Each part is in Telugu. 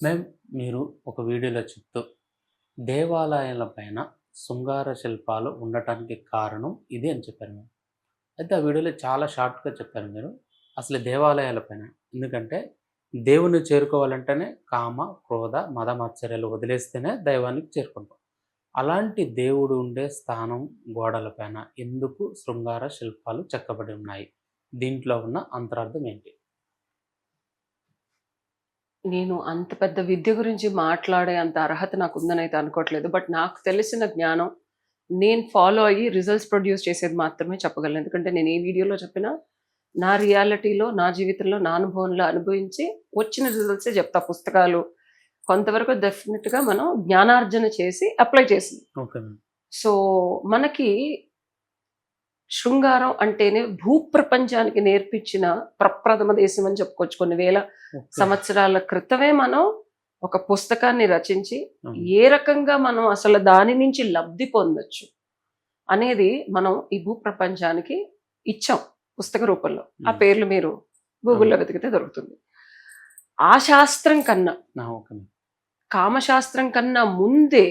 మేము మీరు ఒక వీడియోలో చెప్తూ దేవాలయాల పైన శృంగార శిల్పాలు ఉండటానికి కారణం ఇది అని చెప్పారు మేము అయితే ఆ వీడియోలో చాలా షార్ట్గా చెప్పారు మీరు. అసలు దేవాలయాల పైన ఎందుకంటే దేవుని చేరుకోవాలంటేనే కామ క్రోధ మద మత్సర్యాలు వదిలేస్తేనే దైవానికి చేరుకుంటాం. అలాంటి దేవుడు ఉండే స్థానం గోడలపైన ఎందుకు శృంగార శిల్పాలు చెక్కబడి ఉన్నాయి? దీంట్లో ఉన్న అంతరార్థం ఏంటి? నేను అంత పెద్ద విద్య గురించి మాట్లాడే అంత అర్హత నాకు ఉందని అయితే అనుకోవట్లేదు. బట్ నాకు తెలిసిన జ్ఞానం నేను ఫాలో అయ్యి రిజల్ట్స్ ప్రొడ్యూస్ చేసేది మాత్రమే చెప్పగలను. ఎందుకంటే నేను ఏ వీడియోలో చెప్పినా నా రియాలిటీలో నా జీవితంలో నా అనుభవంలో అనుభవించి వచ్చిన రిజల్ట్సే చెప్తా. పుస్తకాలు కొంతవరకు డెఫినెట్గా మనం జ్ఞానార్జన చేసి అప్లై చేసింది సో మనకి శృంగారం అంటేనే భూప్రపంచానికి నేర్పించిన ప్రప్రథమ దేశం అని చెప్పుకోవచ్చు. కొన్ని వేల సంవత్సరాల క్రితమే మనం ఒక పుస్తకాన్ని రచించి ఏ రకంగా మనం అసలు దాని నుంచి లబ్ధి పొందొచ్చు అనేది మనం ఈ భూప్రపంచానికి ఇచ్చాం పుస్తక రూపంలో. ఆ. పేర్లు మీరు గూగుల్లో వెతికితే దొరుకుతుంది. ఆ శాస్త్రం కన్నా కామశాస్త్రం కన్నా ముందే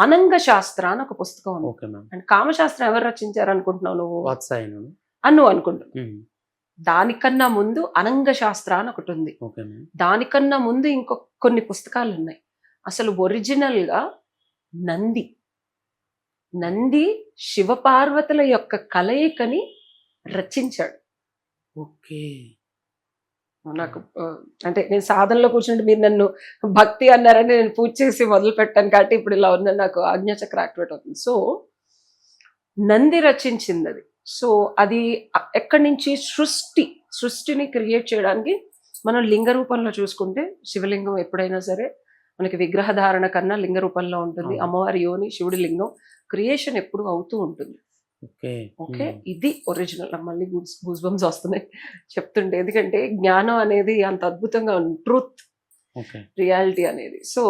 అనంగ శాస్త్ర అని ఒక పుస్తకం ఉంది. అండ్ కామశాస్త్రం ఎవరు రచించారు అనుకుంటున్నావు నువ్వు? వాత్సాయను అని నువ్వు అనుకుంటున్నావు. దానికన్నా ముందు అనంగ శాస్త్ర అని ఒకటి ఉంది. దానికన్నా ముందు ఇంకో కొన్ని పుస్తకాలు ఉన్నాయి. అసలు ఒరిజినల్గా నంది. నంది శివపార్వతుల యొక్క కలయికని రచించాడు. ఓకే. నాకు అంటే నేను సాధనలో కూర్చుంటే మీరు నన్ను భక్తి అన్నారని నేను పూజ చేసి మొదలు పెట్టాను కాబట్టి ఇప్పుడు ఇలా ఉందని నాకు ఆజ్ఞాచక్ర యాక్టివేట్ అవుతుంది. సో నంది రచించింది అది సో అది ఎక్కడి నుంచి సృష్టి సృష్టిని క్రియేట్ చేయడానికి మనం లింగ రూపంలో చూసుకుంటే శివలింగం ఎప్పుడైనా సరే మనకి విగ్రహధారణ కన్నా లింగ రూపంలో ఉంటుంది. అమ్మవారి యోని శివుడి లింగం క్రియేషన్ ఎప్పుడు అవుతూ ఉంటుంది. ఓకే. ఇది ఒరిజినల్. మళ్ళీ గూస్ బంప్స్ వస్తున్నాయి. చెప్తుంటే ఎందుకంటే జ్ఞానం అనేది అంత అద్భుతంగా ఉంది. ట్రూత్ రియాలిటీ అనేది. సో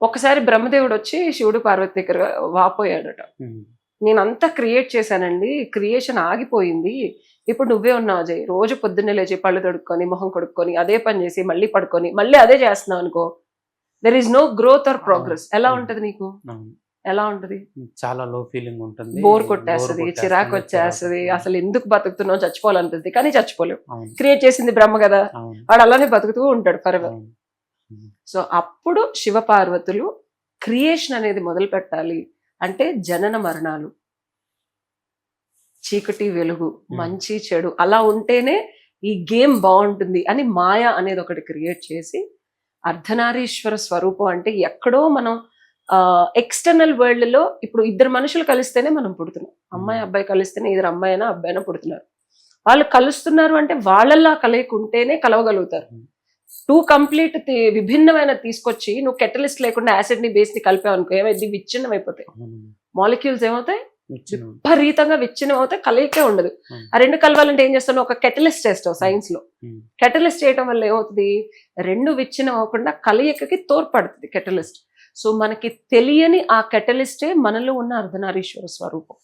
ఒకసారి బ్రహ్మదేవుడు వచ్చి శివుడు పార్వతి దగ్గర వాపోయాడట. నేను అంతా క్రియేట్ చేశానండి. క్రియేషన్ ఆగిపోయింది. ఇప్పుడు నువ్వే ఉన్నావు అజయ్. రోజు పొద్దున్నే లేచి పళ్ళు తొడుక్కొని మొహం కొడుక్కొని అదే పని చేసి మళ్ళీ పడుకొని మళ్ళీ అదే చేస్తున్నావు అనుకో there is no growth or progress ఎలా. ఉంటది నీకు? ఎలా ఉంటది? చాలా లో ఫీలింగ్ ఉంటుంది. బోర్ కొట్టేస్తుంది చిరాకు వచ్చేస్తుంది. అసలు ఎందుకు బతుకుతున్నావు? చచ్చిపోవాలనిపిస్తుంది. కానీ చచ్చిపోలేవు క్రియేట్ చేసింది బ్రహ్మ కదా. వాడు అలానే బతుకుతూ ఉంటాడు ఫర్వర్ సో అప్పుడు శివ పార్వతులు క్రియేషన్ అనేది మొదలు పెట్టాలి అంటే జనన మరణాలు. చీకటి వెలుగు మంచి చెడు అలా ఉంటేనే ఈ గేమ్ బాగుంటుంది అని మాయ అనేది ఒకటి క్రియేట్ చేసి అర్ధనారీశ్వర స్వరూపం అంటే ఎక్కడో మనం ఎక్స్టర్నల్ వరల్డ్లో ఇప్పుడు ఇద్దరు మనుషులు కలిస్తేనే మనం పుడుతున్నాం. అమ్మాయి అబ్బాయి కలిస్తేనే ఇద్దరు అమ్మాయి అయినా అబ్బాయి అయినా పుడుతున్నారు. వాళ్ళు కలుస్తున్నారు అంటే వాళ్ళలా కలయికుంటేనే కలవగలుగుతారు. Hmm. టూ కంప్లీట్ విభిన్నమైన తీసుకొచ్చి నువ్వు కెటలిస్ట్ లేకుండా యాసిడ్ని బేస్ని కలిపావు అనుకో ఏమైంది విచ్ఛిన్నం అయిపోతాయి మాలిక్యూల్స్ ఏమవుతాయి? విపరీతంగా విచ్ఛిన్నం అవుతాయి. కలయికే ఉండదు. Hmm. ఆ రెండు కలవాలంటే ఏం చేస్తాను ఒక కెటలిస్ట్ చేస్తావు సైన్స్లో. Hmm. కెటలిస్ట్ చేయడం వల్ల ఏమవుతుంది? రెండు విచ్ఛిన్నం అవ్వకుండా కలయికకి తోడ్పడుతుంది కెటలిస్ట్ సో మనకి తెలియని ఆ కెటలిస్టే మనలో ఉన్న అర్ధనారీశ్వర స్వరూపం.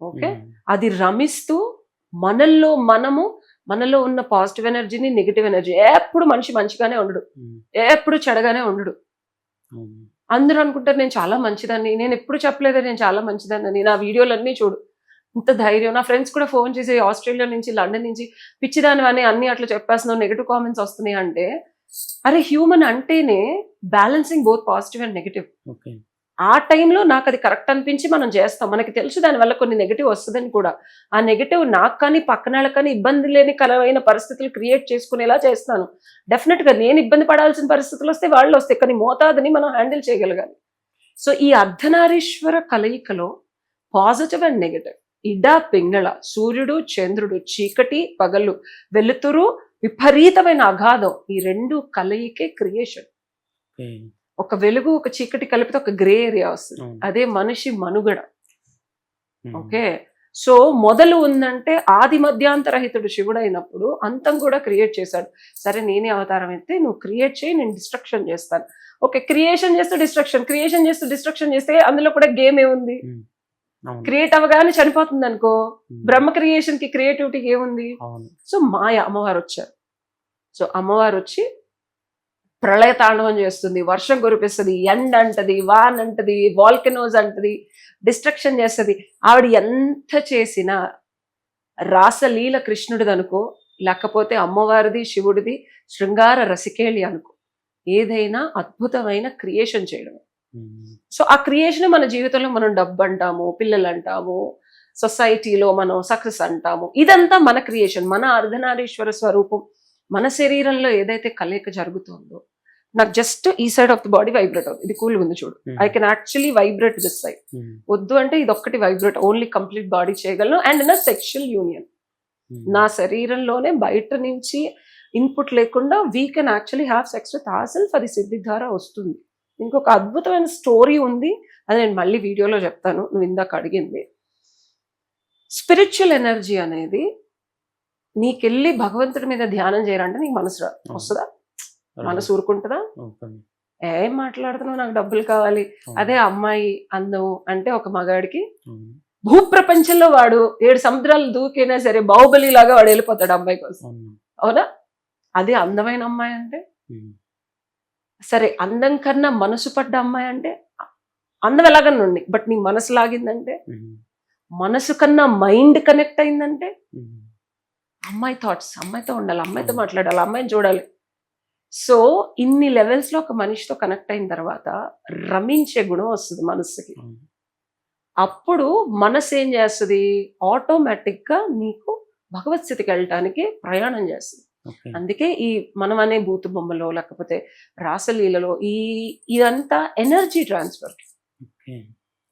ఓకే? అది రమిస్తూ మనల్లో మనము మనలో ఉన్న పాజిటివ్ ఎనర్జీని నెగిటివ్ ఎనర్జీ ఎప్పుడు మనిషి మంచిగానే ఉండడు. ఎప్పుడు చెడగానే ఉండడు. అందరూ అనుకుంటారు నేను చాలా మంచిదాన్ని నేను ఎప్పుడు చెప్పలేదు నేను చాలా మంచిదాన్ని నా వీడియోలన్నీ చూడు. ఇంత ధైర్యం. నా ఫ్రెండ్స్ కూడా ఫోన్ చేసి ఆస్ట్రేలియా నుంచి లండన్ నుంచి పిచ్చిదాని అని అన్ని అట్లా చెప్పేస్తున్నావు నెగిటివ్ కామెంట్స్ వస్తున్నాయి అంటే అరే హ్యూమన్ అంటేనే balancing both positive and negative ఆ టైంలో నాకు అది కరెక్ట్ అనిపించి మనం చేస్తాం. మనకి తెలుసు దానివల్ల కొన్ని నెగిటివ్ వస్తుందని కూడా. ఆ నెగిటివ్ నాకు కానీ పక్కన కానీ ఇబ్బంది లేని కలవైన పరిస్థితులు క్రియేట్ చేసుకునేలా చేస్తాను. డెఫినెట్గా నేను ఇబ్బంది పడాల్సిన పరిస్థితులు వస్తే వాళ్ళు వస్తాయి కానీ మోతాదుని మనం హ్యాండిల్ చేయగలగాలి. సో ఈ అర్ధనారీశ్వర కలయికలో పాజిటివ్ అండ్ నెగిటివ్ ఇడ పింగళ సూర్యుడు చంద్రుడు చీకటి పగలు వెలుతురు విపరీతమైన అగాధం. ఈ రెండు కలయికే క్రియేషన్. ఒక వెలుగు ఒక చీకటి కలిపితే ఒక గ్రే ఏరియా వస్తుంది. అదే మనిషి మనుగడ. ఓకే. సో మొదలు ఉందంటే ఆది మధ్యాంతరహితుడు శివుడు అయినప్పుడు అంతం కూడా క్రియేట్ చేశాడు. సరే నేనే అవతారం ఎత్తే నువ్వు క్రియేట్ చేయి నేను డిస్ట్రక్షన్ చేస్తాను. ఓకే క్రియేషన్ చేస్తూ డిస్ట్రక్షన్ క్రియేషన్ చేస్తూ డిస్ట్రక్షన్ చేస్తే అందులో కూడా గేమ్ ఏముంది? క్రియేట్ అవ్వగానే చనిపోతుంది అనుకో. బ్రహ్మ క్రియేషన్కి క్రియేటివిటీకి ఏముంది? సో మాయ అమ్మవారు వచ్చారు. సో అమ్మవారు వచ్చి ప్రళయ తాండవం చేస్తుంది వర్షం కురిపిస్తుంది ఎండ అంటది వాన్ అంటది వాల్కెనోస్ అంటది డిస్ట్రక్షన్ చేస్తుంది. ఆవిడ ఎంత చేసినా రాసలీల కృష్ణుడిది అనుకో లేకపోతే అమ్మవారిది శివుడిది శృంగార రసికేళి అనుకో ఏదైనా అద్భుతమైన క్రియేషన్ చేయడం సో ఆ క్రియేషన్ మన జీవితంలో మనం డబ్బు అంటాము పిల్లలు అంటాము సొసైటీలో మనం సక్సెస్ అంటాము. ఇదంతా మన క్రియేషన్ మన అర్ధనారీశ్వర స్వరూపం మన శరీరంలో ఏదైతే కలయిక జరుగుతుందో నాకు జస్ట్ ఈ side of the body vibrate అవుతుంది. ఇది కూల్గా ఉంది చూడు. I can actually vibrate this side వద్దు అంటే ఇది ఒక్కటి వైబ్రేట్ ఓన్లీ కంప్లీట్ బాడీ చేయగలను అండ్ ఇన్ సెక్షువల్ యూనియన్ నా శరీరంలోనే బయట నుంచి ఇన్పుట్ లేకుండా we can actually have sex with our self అది సిద్ధి ద్వారా వస్తుంది. ఇంకొక అద్భుతమైన స్టోరీ ఉంది. అది నేను మళ్ళీ వీడియోలో చెప్తాను. నువ్వు ఇందాక అడిగింది. స్పిరిచువల్ ఎనర్జీ అనేది నీకెళ్ళి భగవంతుడి మీద ధ్యానం చేయాలంటే నీకు మనసు వస్తుందా? మనసు ఊరుకుంటుందా. ఏం మాట్లాడుతున్నావు? నాకు డబ్బులు కావాలి. అదే అమ్మాయి అందం అంటే ఒక మగాడికి భూప్రపంచంలో వాడు ఏడు సముద్రాలు దూకైనా సరే బాహుబలి లాగా వాడు వెళ్ళిపోతాడు అమ్మాయి కోసం. అవును, అదే అందమైన అమ్మాయి అంటే? సరే అందం కన్నా మనసు పడ్డ అమ్మాయి అంటే అందం ఎలాగన్నా ఉండి బట్ నీ మనసు లాగిందంటే మనసు కన్నా మైండ్ కనెక్ట్ అయిందంటే అమ్మాయి థాట్స్ అమ్మాయితో ఉండాలి అమ్మాయితో మాట్లాడాలి అమ్మాయిని చూడాలి. సో ఇన్ని లెవెల్స్లో ఒక మనిషితో కనెక్ట్ అయిన తర్వాత రమించే గుణం వస్తుంది మనసుకి అప్పుడు మనసు ఏం చేస్తుంది? ఆటోమేటిక్గా నీకు భగవత్ స్థితికి వెళ్ళటానికి ప్రయాణం చేస్తుంది. అందుకే ఈ మనం అనే బూతు బొమ్మలో లేకపోతే రాసలీలలో ఈ ఇదంతా ఎనర్జీ ట్రాన్స్ఫర్.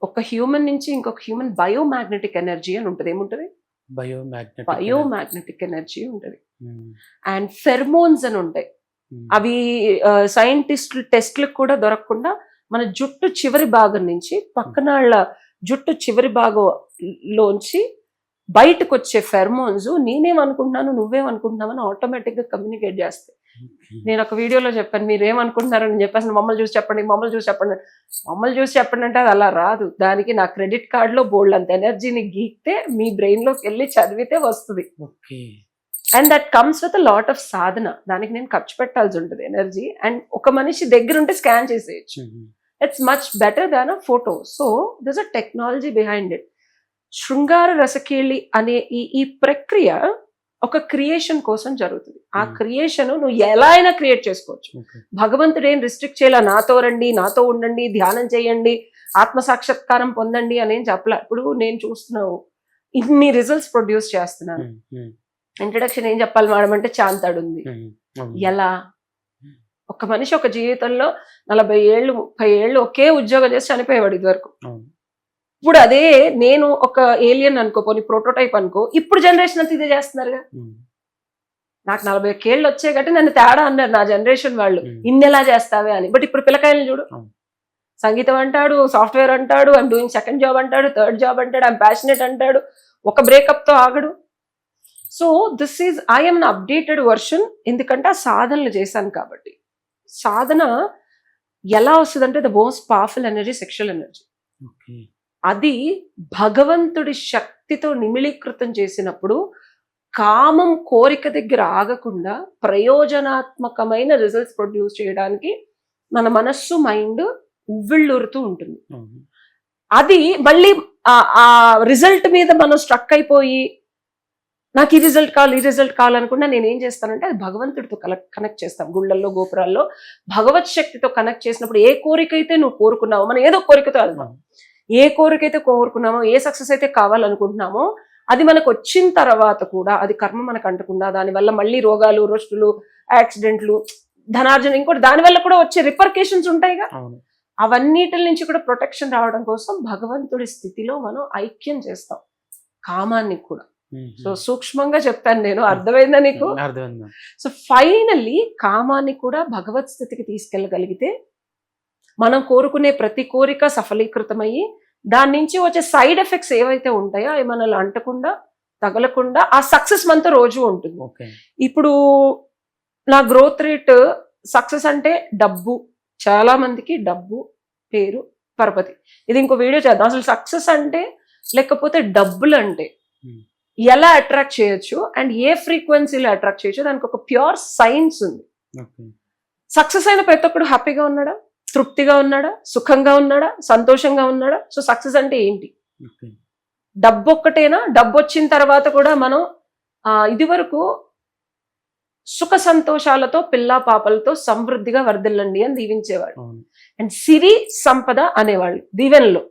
ఒక హ్యూమన్ నుంచి ఇంకొక హ్యూమన్ బయోమాగ్నెటిక్ ఎనర్జీ అని ఉంటుంది. ఏముంటుంది? Biomagnetic biomagnetic energy. ఉంటుంది. అండ్ ఫెర్మోన్స్ అని ఉంటాయి. అవి సైంటిస్టులు టెస్ట్లకు కూడా దొరకకుండా మన జుట్టు చివరి భాగం నుంచి పక్కనాళ్ళ జుట్టు చివరి భాగం లోంచి బయటకు వచ్చే ఫెర్మోన్స్ నేనేమనుకుంటున్నాను నువ్వేమనుకుంటున్నావని ఆటోమేటిక్గా కమ్యూనికేట్ చేస్తాయి. నేను ఒక వీడియోలో చెప్పాను మీరు ఏమనుకుంటున్నారని చెప్పేసి మమ్మల్ని చూసి చెప్పండి మమ్మల్ని చూసి చెప్పండి మమ్మల్ని చూసి చెప్పండి అంటే అది అలా రాదు. దానికి నా క్రెడిట్ కార్డులో బోల్డ్ అంత ఎనర్జీని గీక్తే మీ బ్రెయిన్లోకి వెళ్ళి చదివితే వస్తుంది. And that comes with lot of సాధన. దానికి నేను ఖర్చు పెట్టాల్సి ఉంటుంది ఎనర్జీ అండ్ ఒక మనిషి దగ్గర ఉంటే స్కాన్ చేసేయచ్చు it's much better than a photo so this a technology behind it శృంగార రసకేళి అనే ఈ ఈ ప్రక్రియ ఒక క్రియేషన్ కోసం జరుగుతుంది. ఆ Hmm. క్రియేషన్ నువ్వు ఎలా అయినా క్రియేట్ చేసుకోవచ్చు. భగవంతుడు ఏం రిస్ట్రిక్ట్ చేయాల? నాతో రండి నాతో ఉండండి ధ్యానం చేయండి ఆత్మ సాక్షాత్కారం పొందండి అని ఏం చెప్పలే? ఇప్పుడు నేను చూస్తున్నావు ఇన్ని రిజల్ట్స్ ప్రొడ్యూస్ చేస్తున్నాను. ఉమ్, ఉమ్, ఇంట్రడక్షన్ ఏం చెప్పాలి మేడం అంటే చాంతాడు ఉంది. ఎలా? ఒక మనిషి ఒక జీవితంలో నలభై ఏళ్ళు ముప్పై ఏళ్ళు ఒకే ఉద్యోగం చేసి చనిపోయేవాడు ఇదివరకు. ఇప్పుడు అదే నేను ఒక ఏలియన్ అనుకో పోనీ ప్రోటోటైప్ అనుకో ఇప్పుడు జనరేషన్ అంతా ఇదే చేస్తున్నారుగా. ఉమ్, నాకు నలభై ఒకేళ్ళు వచ్చాయి కాబట్టి నన్ను తేడా అన్నారు నా జనరేషన్ వాళ్ళు. ఉమ్, ఇన్నెలా చేస్తావే అని. బట్ ఇప్పుడు పిల్లకాయలు చూడు. సంగీతం అంటాడు సాఫ్ట్వేర్ అంటాడు ఐమ్ డూయింగ్ సెకండ్ జాబ్ అంటాడు థర్డ్ జాబ్ అంటాడు ఐమ్ ప్యాషనెట్ అంటాడు. ఒక బ్రేకప్తో ఆగడు. So this is I'm updated version ఎందుకంటే ఆ సాధనలు చేశాను కాబట్టి. సాధన ఎలా వస్తుందంటే the most powerful energy sexual energy అది భగవంతుడి శక్తితో నిమిళీకృతం చేసినప్పుడు కామం కోరిక దగ్గర ఆగకుండా ప్రయోజనాత్మకమైన రిజల్ట్స్ ప్రొడ్యూస్ చేయడానికి మన మనస్సు మైండ్ ఉవ్విళ్ళూరుతూ ఉంటుంది. అది మళ్ళీ ఆ- రిజల్ట్ మీద మనం స్ట్రక్ అయిపోయి నాకు ఈ రిజల్ట్ కావాలి ఈ రిజల్ట్ కావాలనుకున్నా నేను ఏం చేస్తానంటే అది భగవంతుడితో కనెక్ట్ కనెక్ట్ చేస్తాం. గుళ్ళల్లో గోపురాల్లో భగవత్ శక్తితో కనెక్ట్ చేసినప్పుడు ఏ కోరిక అయితే నువ్వు కోరుకున్నావో మనం ఏదో కోరికతో వెళ్తాం. ఏ కోరిక అయితే కోరుకున్నామో ఏ సక్సెస్ అయితే కావాలనుకుంటున్నామో అది మనకు వచ్చిన తర్వాత కూడా అది కర్మ మనకు అంటకుండా దానివల్ల మళ్ళీ రోగాలు రొస్టులు యాక్సిడెంట్లు ధనార్జన ఇంకోటి దానివల్ల కూడా వచ్చే రిపర్కేషన్స్ ఉంటాయిగా. అవును. అవన్నిటి నుంచి కూడా ప్రొటెక్షన్ రావడం కోసం భగవంతుడి స్థితిలో మనం ఐక్యం చేస్తాం. కామాన్ని కూడా. సో సూక్ష్మంగా చెప్పాను నేను. అర్థమైందా నీకు? సో ఫైనల్లీ కామాన్ని కూడా భగవత్ స్థితికి తీసుకెళ్ళగలిగితే మనం కోరుకునే ప్రతి కోరిక సఫలీకృతమయ్యి దాని నుంచి వచ్చే సైడ్ ఎఫెక్ట్స్ ఏవైతే ఉంటాయో అవి మనల్ని అంటకుండా తగలకుండా ఆ సక్సెస్ మనతో రోజు ఉంటుంది. ఓకే. ఇప్పుడు నా గ్రోత్ రేట్ సక్సెస్ అంటే డబ్బు. చాలా మందికి డబ్బు పేరు పరపతి. ఇది ఇంకో వీడియో చేద్దాం. అసలు సక్సెస్ అంటే లేకపోతే డబ్బులు అంటే Hmm. ఎలా అట్రాక్ట్ చేయొచ్చు అండ్ ఏ ఫ్రీక్వెన్సీలో అట్రాక్ట్ చేయొచ్చు? దానికి ఒక ప్యూర్ సైన్స్ ఉంది. సక్సెస్ అయిన ప్రతి ఒక్కడు హ్యాపీగా ఉన్నాడా? తృప్తిగా ఉన్నాడా? సుఖంగా ఉన్నాడా? సంతోషంగా ఉన్నాడా? సో సక్సెస్ అంటే ఏంటి? డబ్బు ఒక్కటేనా డబ్బు వచ్చిన తర్వాత కూడా మనం ఆ, ఇది వరకు సుఖ సంతోషాలతో పిల్లా పాపలతో సమృద్ధిగా వర్ధిల్లండి అని దీవించేవాడు అండ్ సిరి సంపద అనేవాళ్ళు దీవెనలో.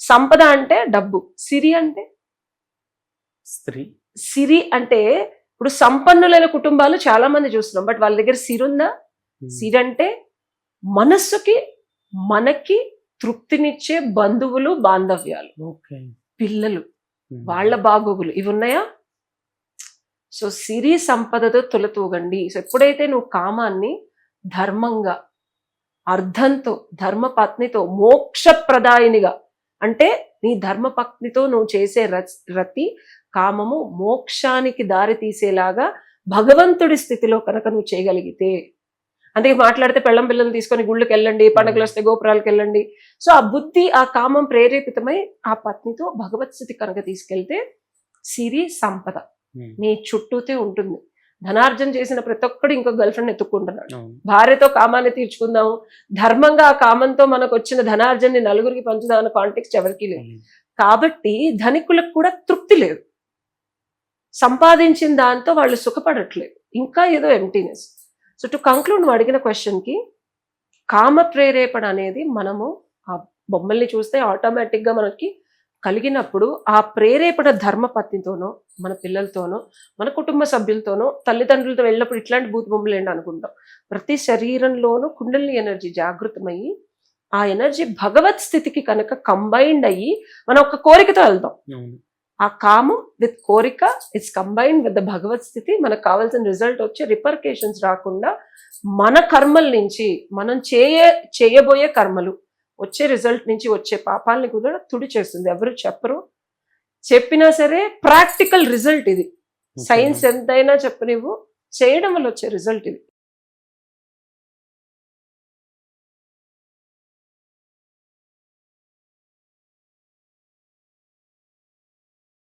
సంపద అంటే డబ్బు. సిరి అంటే? స్త్రీ. సిరి అంటే ఇప్పుడు సంపన్నులైన కుటుంబాలు చాలా మంది చూస్తున్నాం బట్ వాళ్ళ దగ్గర సిరి ఉందా. సిరి అంటే మనస్సుకి మనకి తృప్తినిచ్చే బంధువులు బాంధవ్యాలు. పిల్లలు. వాళ్ళ బాగోగులు. ఇవి ఉన్నాయా? సో సిరి సంపదతో తొలతూగండి సో ఎప్పుడైతే నువ్వు కామాన్ని ధర్మంగా అర్థంతో ధర్మపత్నితో మోక్షప్రదాయినిగా అంటే నీ ధర్మపత్నితో నువ్వు చేసే రతి కామము మోక్షానికి దారి తీసేలాగా భగవంతుడి స్థితిలో కనుక నువ్వు చేయగలిగితే అందుకే మాట్లాడితే పెళ్ళం పిల్లల్ని తీసుకొని గుళ్ళకి వెళ్ళండి పండుగలు వస్తే గోపురాలకు వెళ్ళండి సో ఆ బుద్ధి ఆ కామం ప్రేరేపితమై ఆ పత్నితో భగవత్ స్థితి కనుక తీసుకెళ్తే సిరి సంపద. ఉమ్. నీ చుట్టూతే ఉంటుంది. ధనార్జన చేసిన ప్రతి ఒక్కడు ఇంకో గర్ల్ ఫ్రెండ్ ఎత్తుక్కుంటున్నాడు. భార్యతో కామాన్ని తీర్చుకుందాము ధర్మంగా ఆ కామంతో మనకు వచ్చిన ధనార్జన్ని నలుగురికి పంచుదాం అన్న కాంటెక్స్ట్ ఎవరికీ లేదు. కాబట్టి ధనికులకు కూడా తృప్తి లేదు. సంపాదించిన దాంతో వాళ్ళు సుఖపడట్లేదు. ఇంకా ఏదో ఎంటీనెస్ సో టు కంక్లూడ్ నువ్వు అడిగిన క్వశ్చన్కి కామ ప్రేరేపణ అనేది మనము ఆ బొమ్మల్ని చూస్తే ఆటోమేటిక్గా మనకి కలిగినప్పుడు ఆ ప్రేరేపణ ధర్మపత్నితోనో మన పిల్లలతోనో మన కుటుంబ సభ్యులతోనో తల్లిదండ్రులతో వెళ్ళినప్పుడు ఇట్లాంటి భూత బొమ్మలు ఏంటి అనుకుంటాం? ప్రతి శరీరంలోనూ కుండలి ఎనర్జీ జాగృతమయ్యి ఆ ఎనర్జీ భగవత్ స్థితికి కనుక కంబైన్డ్ అయ్యి మనం ఒక కోరికతో వెళ్తాం. ఆ కామం విత్ కోరిక ఇట్స్ కంబైన్డ్ విత్ ద భగవత్ స్థితి. మనకు కావాల్సిన రిజల్ట్ వచ్చే రిపర్కేషన్స్ రాకుండా మన కర్మల నుంచి మనం చేయ చేయబోయే కర్మలు వచ్చే రిజల్ట్ నుంచి వచ్చే పాపాలని కూడా తుడి చేస్తుంది. ఎవరు చెప్పరు. చెప్పినా సరే ప్రాక్టికల్ రిజల్ట్ ఇది. సైన్స్ ఎంతైనా చెప్పనివ్వు. చేయడం వల్ల వచ్చే రిజల్ట్ ఇది.